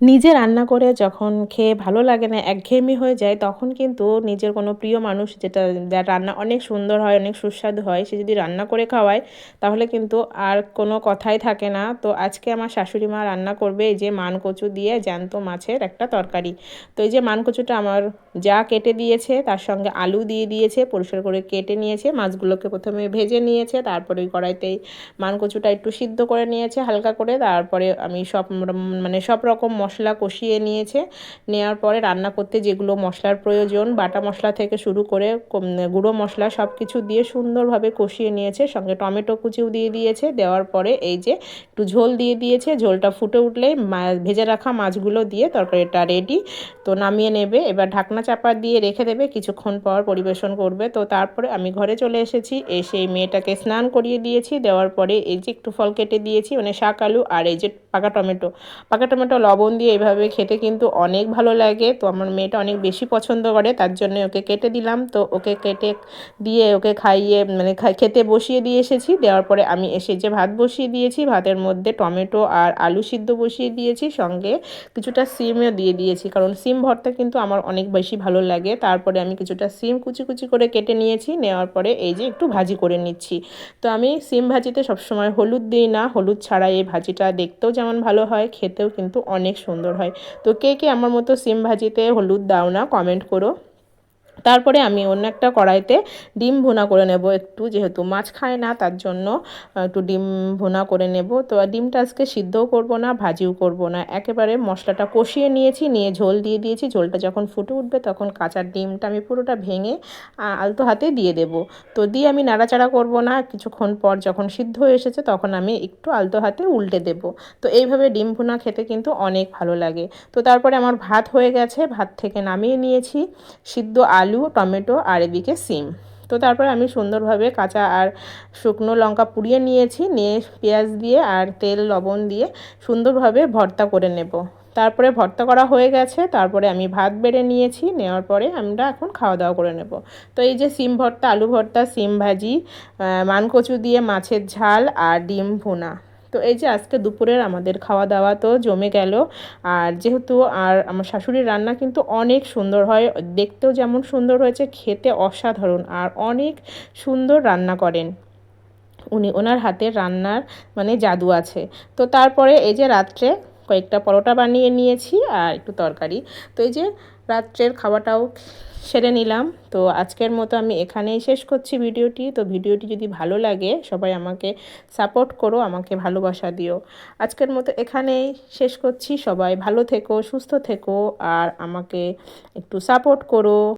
নিজে রান্না করে যখন খেয়ে ভালো লাগে না, একঘেয়েমি হয়ে যায়, তখন কিন্তু নিজের কোনো প্রিয় মানুষ যেটা রান্না অনেক সুন্দর হয়, অনেক সুস্বাদু হয়, সে যদি রান্না করে খাওয়ায়, তাহলে কিন্তু আর কোনো কথাই থাকে না। তো আজকে আমার শাশুড়ি মা রান্না করবে এই যে মান কচু দিয়ে জ্যান্ত মাছের একটা তরকারি। তো এই যে মান কচুটা আমার যা কেটে দিয়েছে, তার সঙ্গে আলু দিয়ে দিয়েছে, পরিষ্কার করে কেটে নিয়েছে, মাছগুলোকে প্রথমে ভেজে নিয়েছে, তারপরে ওই কড়াইতেই মান কচুটা একটু সিদ্ধ করে নিয়েছে হালকা করে, তারপরে আমি সব মানে সব রকম মশলা কষিয়ে নিয়েছে। নেওয়ার পরে রান্না করতে যেগুলো মশলার প্রয়োজন, বাটা মশলা থেকে শুরু করে গুঁড়ো মশলা সব কিছু দিয়ে সুন্দরভাবে কষিয়ে নিয়েছে। সঙ্গে টমেটো কুচিও দিয়ে দিয়েছে। দেওয়ার পরে এই যে একটু ঝোল দিয়ে দিয়েছে, ঝোলটা ফুটে উঠলেই ভেজে রাখা মাছগুলো দিয়ে তরকারিটা রেডি তো নামিয়ে নেবে। এবার ঢাকনা চাপা দিয়ে রেখে দেবে, কিছুক্ষণ পর পরিবেশন করবে। তো তারপরে আমি ঘরে চলে এসেছি, এসে মেয়েটাকে স্নান করিয়ে দিয়েছি। দেওয়ার পরে এই যে একটু ফল কেটে দিয়েছি মানে শাক, আলু আর এই যে পাকা টমেটো। পাকা টমেটো, লবণ দিয়ে এভাবে খেতে কিন্তু অনেক ভালো লাগে। তো আমার মেয়েটা অনেক বেশি পছন্দ করে, তার জন্য ওকে কেটে দিলাম। তো ওকে কেটে দিয়ে ওকে খাইয়ে মানে খেতে বসিয়ে দিয়ে এসেছি। দেওয়ার পরে আমি এসে যে ভাত বসিয়ে দিয়েছি, ভাতের মধ্যে টমেটো আর আলু সিদ্ধ বসিয়ে দিয়েছি, সঙ্গে কিছুটা সিমও দিয়ে দিয়েছি। কারণ সিম ভর্তা কিন্তু আমার অনেক বেশি ভালো লাগে। তারপরে আমি কিছুটা সিম কুচি কুচি করে কেটে নিয়েছি। নেওয়ার পরে এই যে একটু ভাজি করে নিচ্ছি। তো আমি সিম ভাজিতে সবসময় হলুদ দিই না। হলুদ ছাড়া এই ভাজিটা দেখতেও যেমন ভালো হয়, খেতেও কিন্তু অনেক সুন্দর হয়। তো কে কে আমার মতো সিম ভাজিতে হলুদ দাও না কমেন্ট করো। তারপরে আমি অন্য একটা কড়াইতে ডিম ভুনা করে নেব। একটু যেহেতু মাছ খায় না, তার জন্য একটু ডিম ভুনা করে নেব। তো ডিমটা আজকে সিদ্ধও করব না, ভাজিও করব না। একেবারে মশলাটা কষিয়ে নিয়েছি, নিয়ে ঝোল দিয়ে দিয়েছি। ঝোলটা যখন ফুটে উঠবে তখন কাঁচা ডিমটা আমি পুরোটা ভেঙে আলতো হাতে দিয়ে দেব। তো দিয়ে আমি নাড়াচাড়া করব না। কিছুক্ষণ পর যখন সিদ্ধ হয়ে এসেছে তখন আমি একটু আলতো হাতে উল্টে দেব। তো এইভাবে ডিম ভুনা খেতে কিন্তু অনেক ভালো লাগে। তো তারপরে আমার ভাত হয়ে গেছে। ভাত থেকে নামিয়ে নিয়েছি। সিদ্ধ আলু আলু, টমেটো আর এদিকে সিম। তো তারপরে আমি সুন্দরভাবে কাঁচা আর শুকনো লঙ্কা পুড়িয়ে নিয়েছি, নিয়ে পেঁয়াজ দিয়ে আর তেল, লবণ দিয়ে সুন্দরভাবে ভর্তা করে নেব। তারপরে ভর্তা করা হয়ে গেছে, তারপরে আমি ভাত বেড়ে নিয়েছি, নেওয়ার পরে আমরা এখন খাওয়া দাওয়া করে নেব। তো এই যে সিম ভর্তা, আলু ভর্তা, সিম ভাজি মানকচু দিয়ে মাছের ঝাল আর ডিম ভুনা। তো এই যে আজকে দুপুরের আমাদের খাওয়া দাওয়া তো জমে গেল। আর যেহেতু আর আমার শাশুড়ির রান্না কিন্তু অনেক সুন্দর হয়, দেখতেও যেমন সুন্দর হয়েছে, খেতে অসাধারণ আর অনেক সুন্দর রান্না করেন। উনি, ওনার হাতে রান্নার মানে জাদু আছে। তো তারপরে এই যে রাত্রে কয়েকটা পরোটা বানিয়ে নিয়েছি আর একটু তরকারি। তো এই যে রাত্রের খাওয়াটাও সেরে নিলাম। তো আজকের মতো আমি এখানেই শেষ করছি ভিডিওটি। তো ভিডিওটি যদি ভালো লাগে, সবাই আমাকে সাপোর্ট করো, আমাকে ভালোবাসা দিও। আজকের মতো এখানেই শেষ করছি। সবাই ভালো থেকো, সুস্থ থেকো, আর আমাকে একটু সাপোর্ট করো।